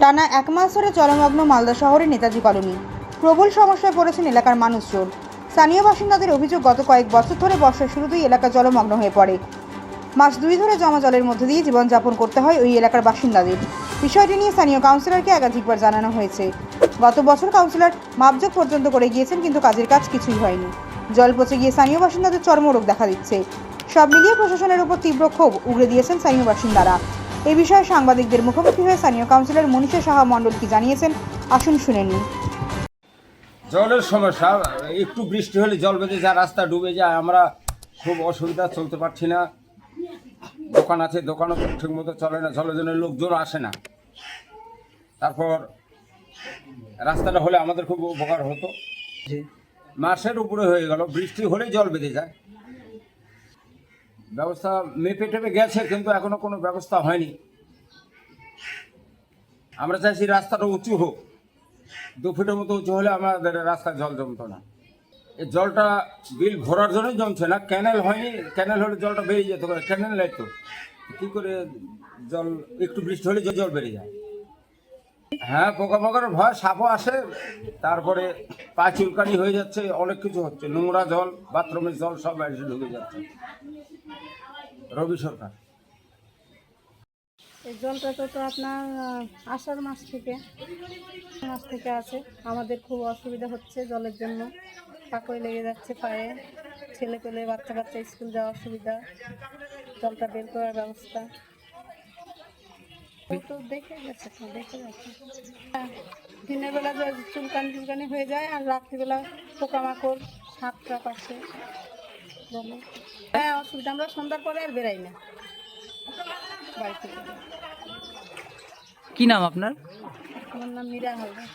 টানা এক মাস ধরে জলমগ্ন মালদা শহরের নেতাজি কলোনি। প্রবল সমস্যায় পড়েছেন এলাকার মানুষজন। স্থানীয় বাসিন্দাদের অভিযোগ, গত কয়েক বছর ধরে বর্ষার শুরুতেই এলাকা জলমগ্ন হয়ে পড়ে। মাস দুই ধরে জমা জলের মধ্যে দিয়ে জীবনযাপন করতে হয় ওই এলাকার বাসিন্দাদের। বিষয়টি নিয়ে স্থানীয় কাউন্সিলরকে একাধিকবার জানানো হয়েছে। গত বছর কাউন্সিলর মাপযোগ পর্যন্ত করে গিয়েছেন, কিন্তু কাজের কাজ কিছুই হয়নি। জল পচে গিয়ে স্থানীয় বাসিন্দাদের চর্মরোগ দেখা দিচ্ছে। সব মিলিয়ে প্রশাসনের উপর তীব্র ক্ষোভ উগড়ে দিয়েছেন স্থানীয় বাসিন্দারা। এ বিষয়ে সাংবাদিকদের মুখোমুখি হয়ে স্থানীয় কাউন্সিলর মনীষা সাহা মণ্ডল কি জানিয়েছেন আসুন শুনে নিন। জলের সমস্যা একটু বৃষ্টি হলে জল বেঁধে যায় রাস্তা ডুবে যায় আমরা খুব অসুবিধা চলতে পারছি না। দোকান আছে দোকানও ঠিক মতো চলে না জলের জন্য লোকজন আসে না। তারপর রাস্তাটা হলে আমাদের খুব উপকার হতো। মাসের উপরে হয়ে গেল বৃষ্টি হলেই জল বেঁধে যায়। ব্যবস্থা মেপে টেপে গেছে, কিন্তু এখনও কোনো ব্যবস্থা হয়নি। আমরা চাইছি রাস্তাটা উঁচু হোক, দু ফুটের মতো উঁচু হলে আমাদের রাস্তায় জল জমতো না। এই জলটা বিল ভরার জন্যই জমছে না, ক্যানেল হয়নি, ক্যানেল হলে জলটা বেরিয়ে যেত ক্যানেল নাই তো। কী করে জল, একটু বৃষ্টি হলে জল বেরিয়ে যায়? হ্যাঁ পোকামাকড়ের ভয়, সাপও আসে, তারপরে পা চুলকানি হয়ে যাচ্ছে, অনেক কিছু হচ্ছে। নোংরা জল, বাথরুমের জল সব এসে ঢুকে যাচ্ছে। রবি সরকার। এই জলটা তো আপনার আষাঢ় মাস থেকে মাস থেকে আছে। আমাদের খুব অসুবিধা হচ্ছে জলের জন্য। পাকড়ে লেগে যাচ্ছে পায়ে। ছেলে পেলে, বাচ্চা কাচ্চা স্কুল যাওয়ার অসুবিধা। জলটা বের করার ব্যবস্থা। দিনের বেলা চুলকানি চুলকানি হয়ে যায় আর রাত্রিবেলা পোকামাকড় সাপ টাপ আসে হ্যাঁ অসুবিধা আমরা সন্ধ্যার পরে আর বেরাই না। কি নাম আপনার? আমার নাম মীরা হালদার।